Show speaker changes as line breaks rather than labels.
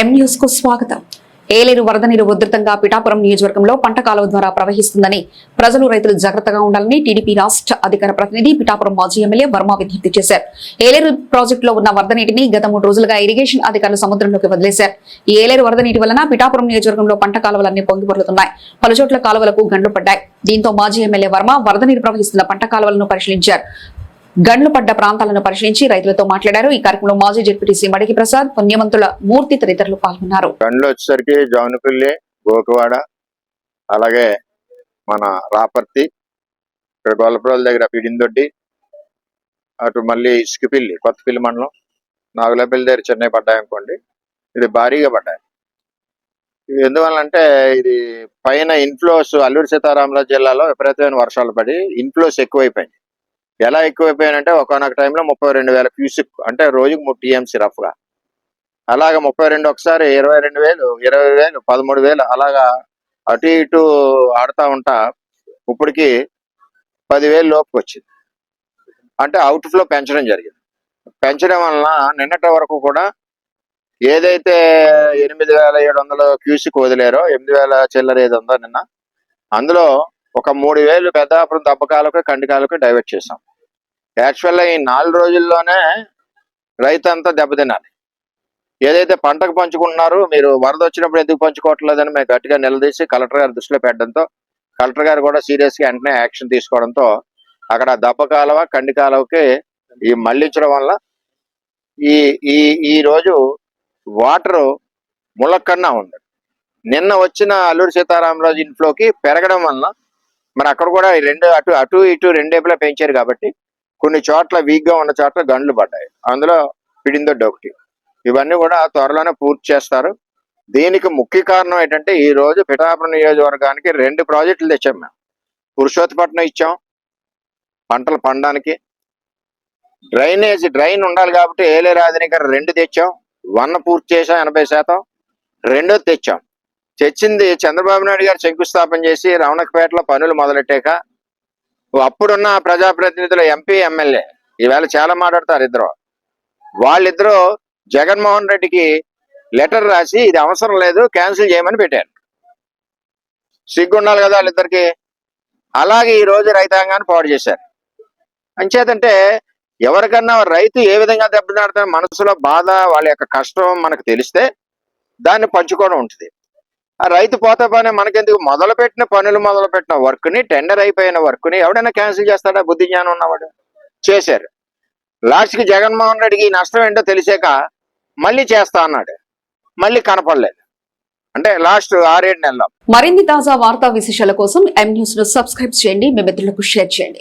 ఎం న్యూస్కు స్వాగతం. ఏలేరు వరద నీరు ఉధృతంగా పిఠాపురం నియోజకవర్గంలో పంట కాలువ ద్వారా ప్రవహిస్తుందని ప్రజలు రైతులు జాగ్రత్తగా ఉండాలని టీడీపీ రాష్ట్ర అధికార ప్రతినిధి పిఠాపురం మాజీ ఎమ్మెల్యే వర్మ విజ్ఞప్తి చేశారు. ఏలేరు ప్రాజెక్టులో ఉన్న వరద నీటిని గత మూడు రోజులుగా ఇరిగేషన్ అధికారులు సముద్రంలోకి వదిలేశారు. ఈ ఏలేరు వరద నీటి వలన పిఠాపురం నియోజకవర్గంలో పంట కాలువలన్నీ పొంగిపొరుతున్నాయి పలుచోట్ల కాలువలకు గండ్లు పడ్డాయి. దీంతో మాజీ ఎమ్మెల్యే వర్మ వరద నీరు ప్రవహిస్తున్న పంట కాలువలను పరిశీలించారు. గండ్లు పడ్డ ప్రాంతాలను పరిశీలించి రైతులతో మాట్లాడారు. ఈ కార్యక్రమంలో మాజీ జడ్పీటీసీ మడికి ప్రసాద్ పుణ్యమంతుల మూర్తి తదితరులు పాల్గొన్నారు.
గండ్లు వచ్చేసరికి జౌనపల్లి గోకవాడ అలాగే మన రాపర్తి ఇక్కడ గొల్లపురాల దగ్గర పిడిందొడ్డి అటు మళ్ళీ ఇసుకపిల్లి కొత్తపిల్లి మండలం నాగులపల్లి దగ్గర చెన్నై పడ్డాయనుకోండి ఇది భారీగా పడ్డాయి. ఇది ఎందువల్లంటే ఇది పైన ఇన్ఫ్లోస్ అల్లూరు సీతారామరాజు జిల్లాలో విపరీతమైన వర్షాలు పడి ఇన్ఫ్లోస్ ఎక్కువైపోయింది ఎలా ఎక్కువైపోయానంటే ఒకనొక టైంలో ముప్పై రెండు వేల క్యూసిక్ అంటే రోజుకు మూడు టీఎంసీ రఫ్గా. అలాగ ముప్పై రెండు ఒకసారి ఇరవై రెండు వేలు ఇరవై వేలు పదమూడు వేలు అలాగా అటు ఇటు ఆడుతూ ఉంటా ఇప్పటికి పదివేలు లోపుకి వచ్చింది అంటే అవుట్ ఫ్లో పెంచడం జరిగింది. పెంచడం వలన నిన్నటి వరకు కూడా ఏదైతే ఎనిమిది వేల ఏడు వందలు క్యూసిక్ వదిలేరో ఎనిమిది వేల చిల్లర ఏది ఉందో నిన్న అందులో ఒక మూడు వేలు పెద్దాపురం దబ్బకాలకు కండికాలకు డైవర్ట్ చేసాం యాక్చువల్గా ఈ నాలుగు రోజుల్లోనే రైతు అంతా దెబ్బతినాలి. ఏదైతే పంటకు పంచుకుంటున్నారో మీరు వరద వచ్చినప్పుడు ఎందుకు పంచుకోవట్లేదని మేము గట్టిగా నిలదీసి కలెక్టర్ గారి దృష్టిలో పెట్టడంతో కలెక్టర్ గారు కూడా సీరియస్గా వెంటనే యాక్షన్ తీసుకోవడంతో అక్కడ దెబ్బ కాలువ కండి కాలువకి ఈ మళ్ళించడం వల్ల ఈ ఈ ఈ రోజు వాటర్ ములక్కన్నా ఉంది. నిన్న వచ్చిన అల్లూరు సీతారామరాజు ఇన్ఫ్లోకి పెరగడం వలన మరి అక్కడ కూడా రెండు అటు అటు ఇటు రెండేపులా పెంచారు కాబట్టి కొన్ని చోట్ల వీక్గా ఉన్న చోట్ల గండ్లు పడ్డాయి. అందులో పిడిందొడ్డి ఒకటి ఇవన్నీ కూడా త్వరలోనే పూర్తి చేస్తారు. దీనికి ముఖ్య కారణం ఏంటంటే ఈ రోజు పిఠాపురం నియోజకవర్గానికి రెండు ప్రాజెక్టులు తెచ్చాం మేము. పురుషోత్పట్నం ఇచ్చాం పంటలు పండడానికి. డ్రైనేజ్ డ్రైన్ ఉండాలి కాబట్టి ఏలే రాజనీకర్ రెండు తెచ్చాం. వన్ పూర్తి చేసాం ఎనభై శాతం. రెండోది తెచ్చాం. తెచ్చింది చంద్రబాబు నాయుడు గారు శంకుస్థాపన చేసి రమణకపేటలో పనులు మొదలెట్టాక అప్పుడున్న ప్రజాప్రతినిధులు ఎంపీ ఎమ్మెల్యే ఈవేళ చాలా మాట్లాడతారు ఇద్దరు. వాళ్ళిద్దరూ జగన్మోహన్ రెడ్డికి లెటర్ రాసి ఇది అవసరం లేదు క్యాన్సిల్ చేయమని పెట్టారు. సిగ్గుండాలి కదా వాళ్ళిద్దరికి? అలాగే ఈ రోజు రైతాంగాన్ని పాడు చేశారు. అంచేతంటే ఎవరికన్నా రైతు ఏ విధంగా దెబ్బతిన్నాడుతున్న మనసులో బాధ వాళ్ళ యొక్క కష్టం మనకు తెలిస్తే దాన్ని పంచుకోవడం ఉంటుంది. ఆ రైతు పోతే పని మనకెందుకు? మొదలు పెట్టిన పనులు మొదలు పెట్టిన వర్క్ని టెండర్ అయిపోయిన వర్క్ని ఎవడైనా క్యాన్సిల్ చేస్తాడా? బుద్ధి జ్ఞానం ఉన్నవాడు. చేశారు. లాస్ట్కి జగన్మోహన్ రెడ్డికి ఈ నష్టం ఏంటో తెలిసాక మళ్ళీ చేస్తా అన్నాడు. మళ్ళీ కనపడలేదు. అంటే లాస్ట్ ఆరేడు నెలలు.
మరిన్ని తాజా వార్తా విశేషాల కోసం ఎం న్యూస్ను సబ్స్క్రైబ్ చేయండి. మీ మిత్రులకు షేర్ చేయండి.